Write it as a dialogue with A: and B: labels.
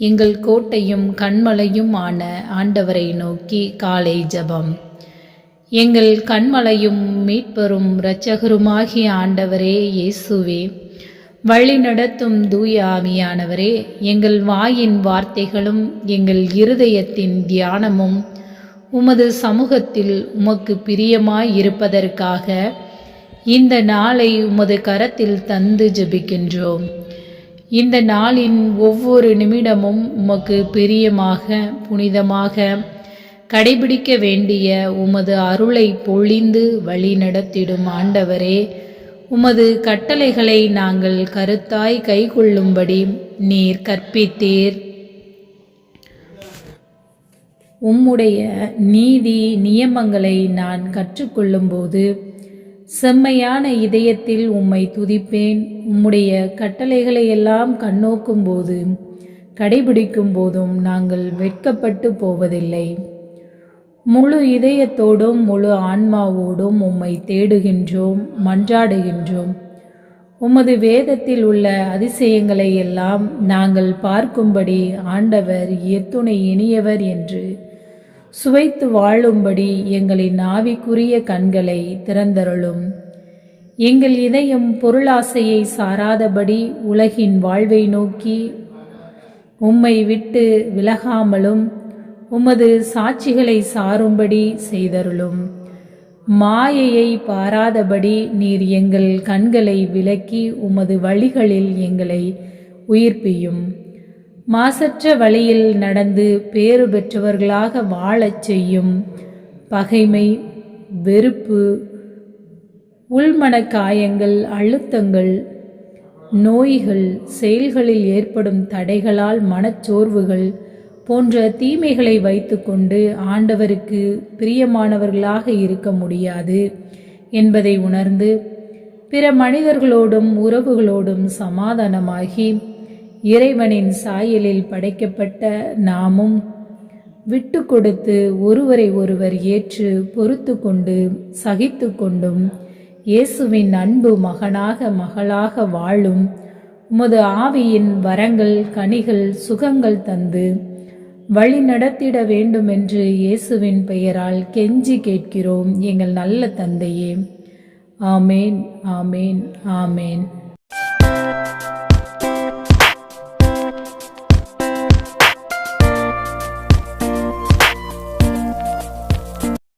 A: எங்கள் கோட்டையும் கண்மலையும் ஆன ஆண்டவரை நோக்கி காலை ஜெபம். எங்கள் கண்மலையும் மீட்பரும் இரட்சகருமாகிய ஆண்டவரே இயேசுவே வழி நடத்தும் தூய ஆவியானவரே எங்கள் வாயின் வார்த்தைகளும் எங்கள் இருதயத்தின் தியானமும் உமது சமூகத்தில் உமக்கு பிரியமாய் இருப்பதற்காக இந்த நாளை உமது கரத்தில் தந்து ஜெபிக்கின்றோம். இந்த நாளின் ஒவ்வொரு நிமிடமும் உமக்கு பிரியமாக புனிதமாக கடைபிடிக்க வேண்டிய உமது அருளை பொழிந்து வழி நடத்திடும் ஆண்டவரே உமது கட்டளைகளை நாங்கள் கருத்தாய் கைக்கொள்ளும்படி நீர் கற்பித்தீர். உம்முடைய நீதி நியமங்களை நான் கற்றுக்கொள்ளும்போது செம்மையான இதயத்தில் உம்மை துதிப்பேன். உம்முடைய கட்டளைகளை எல்லாம் கண்ணோக்கும் போது கடைபிடிக்கும் போதும் நாங்கள் வெட்கப்பட்டு போவதில்லை. முழு இதயத்தோடும் முழு ஆன்மாவோடும் உம்மை தேடுகின்றோம் மன்றாடுகின்றோம். உமது வேதத்தில் உள்ள அதிசயங்களை எல்லாம் நாங்கள் பார்க்கும்படி ஆண்டவர் எத்துணை இனியவர் என்று சுவைத்து வாழும்படி எங்களின் ஆவிக்குரிய கண்களை திறந்தருளும். எங்கள் இதயம் பொருளாசையை சாராதபடி உலகின் வாழ்வை நோக்கி உம்மை விட்டு விலகாமலும் உமது சாட்சிகளை சாரும்படி செய்தருளும். மாயையை பாராதபடி நீர் எங்கள் கண்களை விலக்கி உமது வழிகளில் எங்களை உயிர்ப்பியும். மாசற்ற வழியில் நடந்து பேறு பெற்றவர்களாக வாழச் செய்யும் பகைமை வெறுப்பு உள்மன காயங்கள் அழுத்தங்கள் நோய்கள் செயல்களில் ஏற்படும் தடைகளால் மனச்சோர்வுகள் போன்ற தீமைகளை வைத்துக்கொண்டு ஆண்டவருக்கு பிரியமானவர்களாக இருக்க முடியாது என்பதை உணர்ந்து பிற மனிதர்களோடும் உறவுகளோடும் சமாதானமாகி இறைவனின் சாயலில் படைக்கப்பட்ட நாமும் விட்டு கொடுத்து ஒருவரை ஒருவர் ஏற்று பொறுத்து கொண்டு சகித்து கொண்டும் இயேசுவின் அன்பு மகனாக மகளாக வாழும் உமது ஆவியின் வரங்கள் கனிகள் சுகங்கள் தந்து வழி நடத்திட வேண்டுமென்று இயேசுவின் பெயரால் கெஞ்சி கேட்கிறோம் எங்கள் நல்ல தந்தையே. ஆமேன் ஆமேன் ஆமேன்.